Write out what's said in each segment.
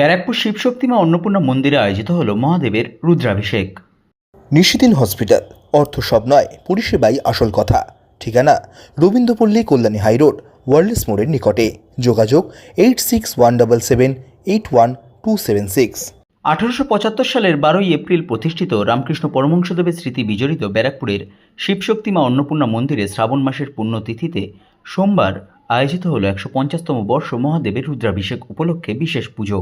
ব্যারাকপুর শিবশক্তিমা অন্নপূর্ণা মন্দিরে আয়োজিত হল মহাদেবের রুদ্রাভিষেক। নিশিদিন হসপিটাল। অর্থ সব নয় পরিষেবাই আসল কথা। ঠিকানা রবীন্দ্রপল্লী কল্যাণী হাইরোড ওয়ার্ল্ডস মোড়ের নিকটে। যোগাযোগ eight six one double seven eight one two seven six. আঠারোশো পঁচাত্তর সালের বারোই এপ্রিল প্রতিষ্ঠিত রামকৃষ্ণ পরমহংসদেবের স্মৃতি বিজড়িত ব্যারাকপুরের শিবশক্তিমা অন্নপূর্ণা মন্দিরে শ্রাবণ মাসের পুণ্যতিথিতে সোমবার আয়োজিত হল একশো পঞ্চাশতম বর্ষ মহাদেবের রুদ্রাভিষেক উপলক্ষে বিশেষ পুজো।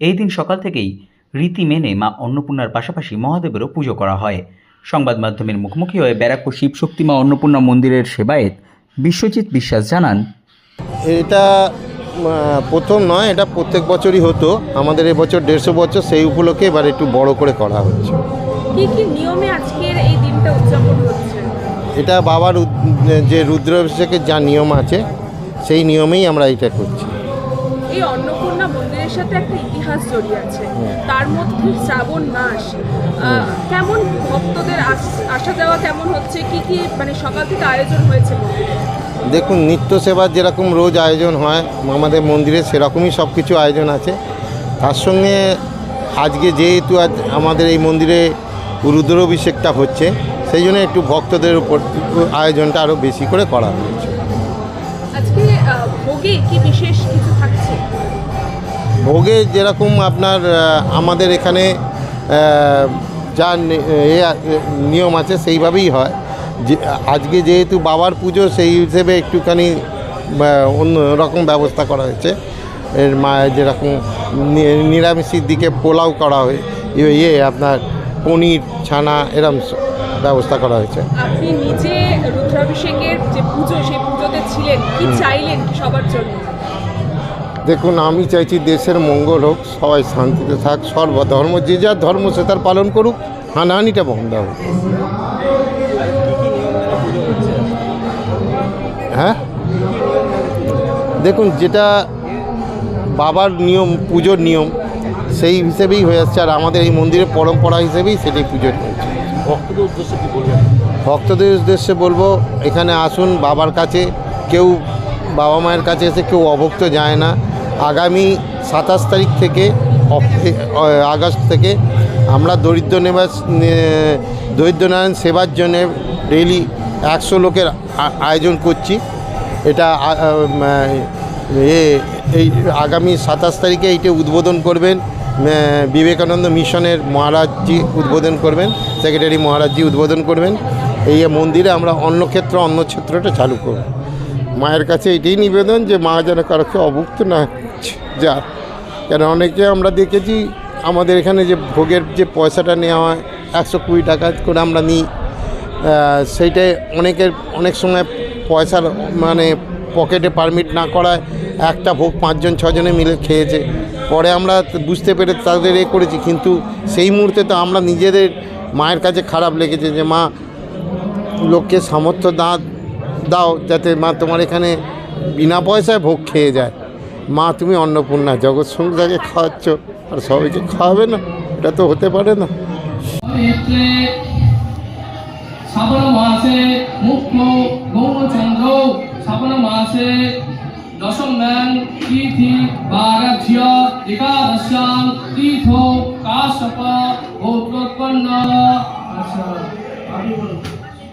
এই দিন সকাল থেকেই রীতি মেনে মা অন্নপূর্ণার পাশাপাশি মহাদেবেরও পুজো করা হয়। সংবাদ মাধ্যমের মুখোমুখি হয়ে ব্যারাকপুর শিবশক্তিমা অন্নপূর্ণা মন্দিরের সেবায়েত বিশ্বজিৎ বিশ্বাস জানান এটা প্রথম নয় এটা প্রত্যেক বছরই হতো। আমাদের এবছর দেড়শো বছর সেই উপলক্ষে এবার একটু বড় করে করা হচ্ছে। কি কি নিয়মে আজকের এই দিনটা উদযাপন হচ্ছে? এটা বাবার যে রুদ্রাভিষেকের যা নিয়ম আছে সেই নিয়মেই আমরা এটা করছি। এই অন্নপূর্ণা মন্দিরের সাথে একটা ইতিহাস জড়িয়ে আছে। তার মধ্যে শ্রাবণ মাস। কেমন ভক্তদের আসা যাওয়া কেমন হচ্ছে? কি কি মানে সকাল থেকে আয়োজন হয়েছে মন্দিরে? দেখুন নিত্য সেবার যেরকম রোজ আয়োজন হয় আমাদের মন্দিরে সেরকমই সব কিছু আয়োজন আছে। তার সঙ্গে আজকে যেহেতু আজ আমাদের এই মন্দিরে রুদ্রাভিষেকটা হচ্ছে সেই জন্য একটু ভক্তদের উপর আয়োজনটা আরও বেশি করে করা হয়েছে। আজকে ভোগে কি বিশেষ কিছু থাকছে? ভোগে যেরকম আপনার আমাদের এখানে যা এ নিয়ম আছে সেইভাবেই হয়। যে আজকে যেহেতু বাবার পুজো সেই হিসেবে একটুখানি অন্য রকম ব্যবস্থা করা হয়েছে। এর মা যেরকম নিরামিষের দিকে পোলাও করা হয় ইয়ে- ইয়ে আপনার পনির ছানা এরম ব্যবস্থা করা হয়েছে। আপনি নিজে রুদ্রাভিষেকের যে পুজো সেই পুজোতে ছিলেন কি চাইলেন সবার জন্য? দেখুন আমি চাইছি দেশের মঙ্গল হোক সবাই শান্তিতে থাক সর্বধর্ম যে যার ধর্ম সে তার পালন করুক হানাহানিটা বন্ধ হোক। হ্যাঁ? দেখুন যেটা বাবার নিয়ম পুজোর নিয়ম সেই হিসেবেই হয়ে আসছে আর আমাদের এই মন্দিরের পরম্পরা হিসেবেই সেটাই পুজোর হয়েছে ভক্তদের উদ্দেশ্যে বলব এখানে আসুন বাবার কাছে কেউ বাবা মায়ের কাছে এসে কেউ অভক্ত যায় না। আগামী সাতাশ তারিখ থেকে আগস্ট থেকে আমরা দরিদ্র নেবাস নে- দরিদ্র নারায়ণ সেবার জন্যে ডেইলি একশো লোকের আয়োজন করছি। এটা এই আগামী সাতাশ তারিখে এইটা উদ্বোধন করবেন বিবেকানন্দ মিশনের মহারাজজি উদ্বোধন করবেন, সেক্রেটারি মহারাজজি উদ্বোধন করবেন। এই মন্দিরে আমরা অন্নক্ষেত্র, অন্নক্ষেত্রটা চালু করব। মায়ের কাছে এটাই নিবেদন যে মা যেন কারোকে অভুক্ত না যা। কেন অনেকে আমরা দেখেছি আমাদের এখানে যে ভোগের যে পয়সাটা নেওয়া হয়, একশো কুড়ি টাকা করে আমরা নিই সেইটাই অনেকের অনেক সময় পয়সার মানে পকেটে পারমিট না করায় একটা ভোগ পাঁচজন, ছজনে মিলে খেয়েছে। পরে আমরা বুঝতে পেরে তাদের এ করেছি, কিন্তু সেই মুহূর্তে তো আমরা নিজেদের মায়ের কাছে খারাপ লেগেছে যে মা, লোককে সামর্থ্য দা দাও, যাতে মা তোমার এখানে বিনা পয়সায় ভোগ খেয়ে যায়। মা, তুমি অন্নপূর্ণা, জগৎ সংসারকে খাওয়াচ্ছ, আর সবাইকে খাওয়াবে না? এটা তো হতে পারে না।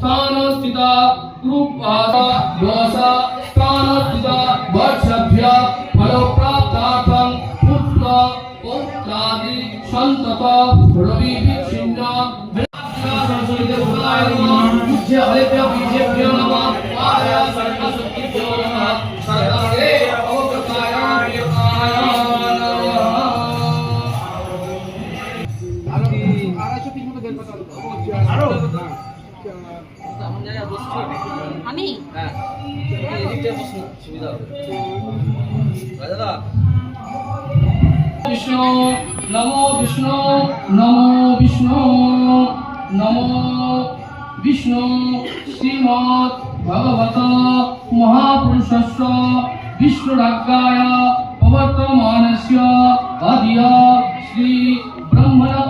ಸ್ಥಾನಸ್ಥಿತ ಕೃಪಾದ ದೋಷ ಸ್ಥಾನಸ್ಥಿತ ವರ್ಷಭ್ಯ ಫಲಪ್ರಾಪ್ತಾರ್ಥಂ ಪುತ್ರ ಪೌತ್ರಾದಿ ಸಂತತ ರವಿ ವಿಚ್ಛಿನ್ನ ಹಳೆಭ್ಯ ಬೀಜಭ್ಯ আমি বিষ্ণু নমো বিষ্ণু নমো বিষ্ণু নমো বিষ্ণু শ্রীমৎ ভগবত মহাপুরুষস্য বিষ্ণুরাজ্ঞায় প্রবর্তমানস্য আদিয় শ্রী ব্রহ্মণ অন্যে